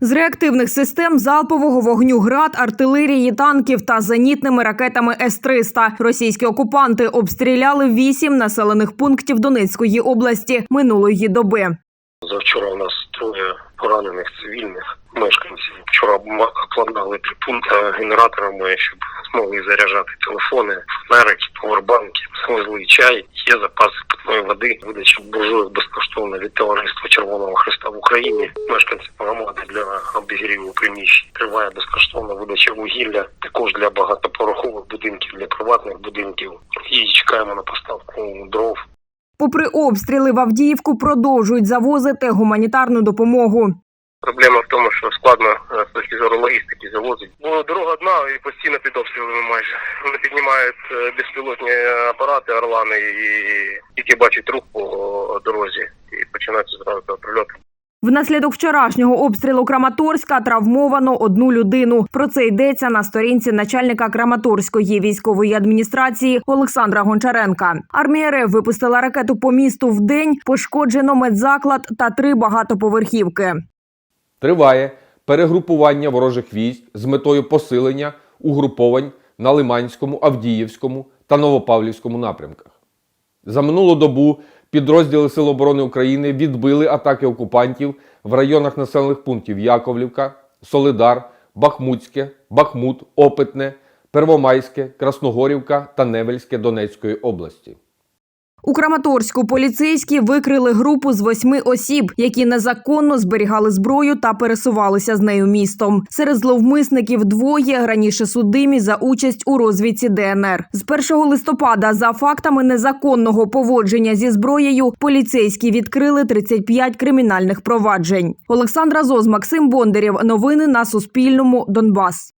З реактивних систем залпового вогню град, артилерії, танків та зенітними ракетами С-300 російські окупанти обстріляли вісім населених пунктів Донецької області минулої доби. Завчора у нас троє поранених цивільних мешканців. Вчора обкладали три пункти генераторами, щоб змогли заряджати телефони, фонарики, повербанки, змогли чай. Є запаси питної води, видача буржуїв безкоштовно від товариства Червоного Христа в Україні. Мешканці громади для обігріву приміщень триває безкоштовна видача вугілля, також для багатопорохових будинків, для приватних будинків. І чекаємо на поставку дров. Попри обстріли в Авдіївку продовжують завозити гуманітарну допомогу. Проблема в тому, що складно е, точки зору логістики завозить. Бо дорога одна і постійно під обстрілами майже. Вони піднімають е, безпілотні апарати Орлани і тільки бачать рух по дорозі і починаються зразу прильоти. Внаслідок вчорашнього обстрілу Краматорська травмовано одну людину. Про це йдеться на сторінці начальника Краматорської військової адміністрації Олександра Гончаренка. Армія РФ випустила ракету по місту в день. Пошкоджено медзаклад та три багатоповерхівки. Триває перегрупування ворожих військ з метою посилення угруповань на Лиманському, Авдіївському та Новопавлівському напрямках. За минулу добу підрозділи Сил оборони України відбили атаки окупантів в районах населених пунктів Яковлівка, Солидар, Бахмутське, Бахмут, Опитне, Первомайське, Красногорівка та Невельське Донецької області. У Краматорську поліцейські викрили групу з восьми осіб, які незаконно зберігали зброю та пересувалися з нею містом. Серед зловмисників двоє раніше судимі за участь у розвідці ДНР. З 1 листопада за фактами незаконного поводження зі зброєю поліцейські відкрили 35 кримінальних проваджень. Олександра Зоз, Максим Бондарєв. Новини на Суспільному. Донбас.